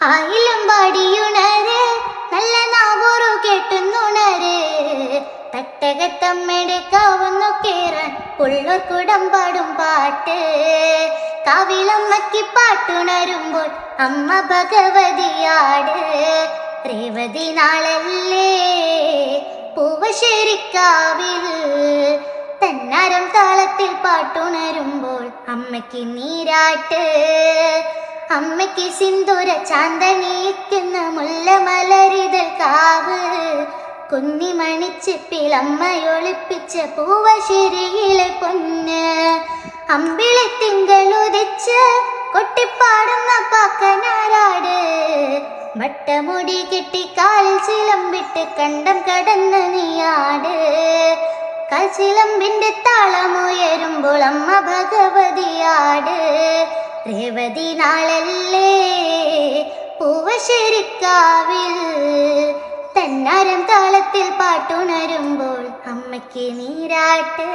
ആയിലും പാടിയുണര് നല്ല നാവോറു കേട്ടുന്നുണര്. തട്ടകത്തമ്മയുടെ കാവുന്നു കേറാൻ ഉള്ളൂർ കുടം പാടും പാട്ട്. കാവിലമ്മയ്ക്ക് പാട്ടുണരുമ്പോൾ അമ്മ ഭഗവതിയാട്. രേവതി നാളല്ലേ പൂവശ്ശേരിക്കാവിൽ തന്നാരം താളത്തിൽ പാട്ടുണരുമ്പോൾ അമ്മയ്ക്ക് നീരാട്ട്. അമ്മയ്ക്ക് സിന്ദൂര ചാന്തണിയിക്കുന്ന മുല്ലമലരിതൽ കാവ്. കുന്നിമണിച്ചിപ്പിൽ അമ്മയൊളിപ്പിച്ച പൂവശ്ശേരിയിലെ പൊന്ന്. അമ്പിളി തിങ്കളുദിച്ച് കൊട്ടിപ്പാടുന്ന പാക്കനാരാട്. വട്ടമുടി കെട്ടി കാലിൽ ചിലമ്പിട്ട് കണ്ടം കടന്ന് നീയാട്. കൽച്ചിലമ്പിന്റെ താളമുയരുമ്പോൾ അമ്മ ഭഗവതിയാട്. രേവതി നാളല്ലേ? പൂവശരിക്കാവിൽ തന്നാരം താളത്തിൽ പാട്ടുണരുമ്പോൾ അമ്മയ്ക്ക് നീരാട്ട്.